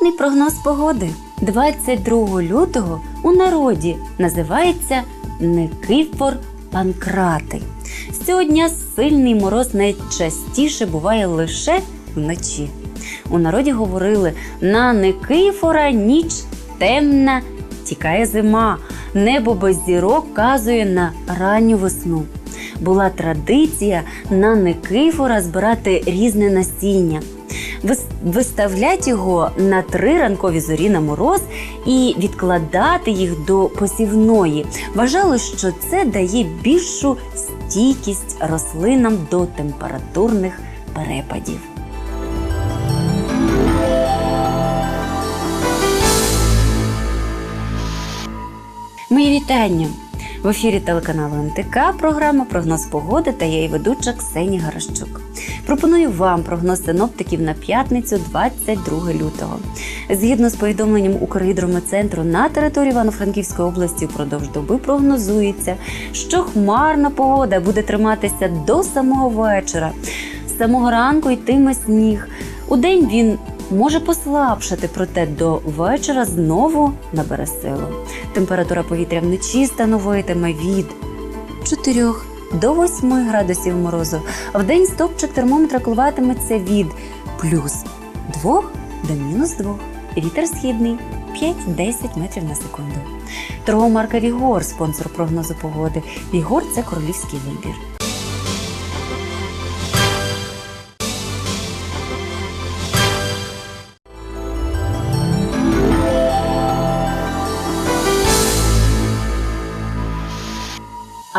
Народний прогноз погоди 22 лютого у народі називається Никифор Панкратий. Дня сильний мороз найчастіше буває лише вночі. У народі говорили: на Никифора ніч темна, тікає зима, небо без зірок казує на ранню весну. Була традиція на Никифора збирати різне насіння. Вис- Виставляти його на три ранкові зорі на мороз і відкладати їх до посівної. Вважали, що це дає більшу стійкість рослинам до температурних перепадів. Мої вітання! В ефірі телеканалу НТК програма Прогноз погоди та я її ведуча Ксенія Гаращук. Пропоную вам прогноз синоптиків на п'ятницю 22 лютого. Згідно з повідомленням Укргідрометцентру на території Івано-Франківської області впродовж доби прогнозується, що хмарна погода буде триматися до самого вечора. З самого ранку йтиме сніг. Удень він може послабшати, проте до вечора знову набере силу. Температура повітря вночі становитиме від 4 до 8 градусів морозу. В день стопчик термометра коливатиметься від плюс 2 до мінус 2. Вітер східний 5-10 метрів на секунду. Торгова марка Вігор, спонсор прогнозу погоди. Вігор це королівський вибір.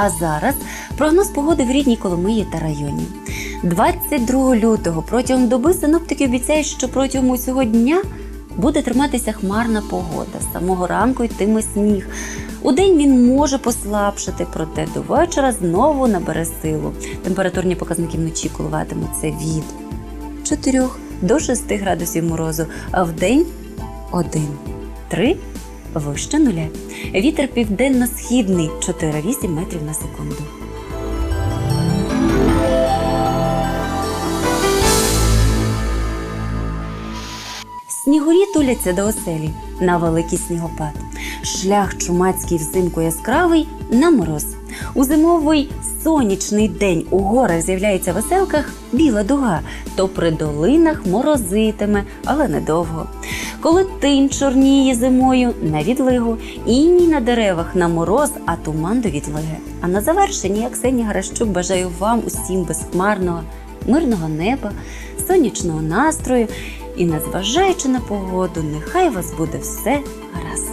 А зараз прогноз погоди в рідній Коломиї та районі. 22 лютого протягом доби синоптики обіцяють, що протягом усього дня буде триматися хмарна погода. З самого ранку йтиме сніг. Удень він може послабшати, проте до вечора знову набере силу. Температурні показники вночі коливатимуться від 4 до 6 градусів морозу, а вдень 1, 3 вище нуля. Вітер південно-східний 4-8 метрів на секунду. Снігурі туляться до оселі на великий снігопад. Шлях чумацький взимку яскравий на мороз. У зимовий сонячний день у горах з'являється в оселках біла дуга, то при долинах морозитиме, але недовго. Коли тинь чорніє зимою на відлигу, іній на деревах на мороз, а туман до відлиги. А на завершення, як Ксенія Гаращук, бажаю вам усім безхмарного, мирного неба, сонячного настрою і, незважаючи на погоду, нехай вас буде все гаразд.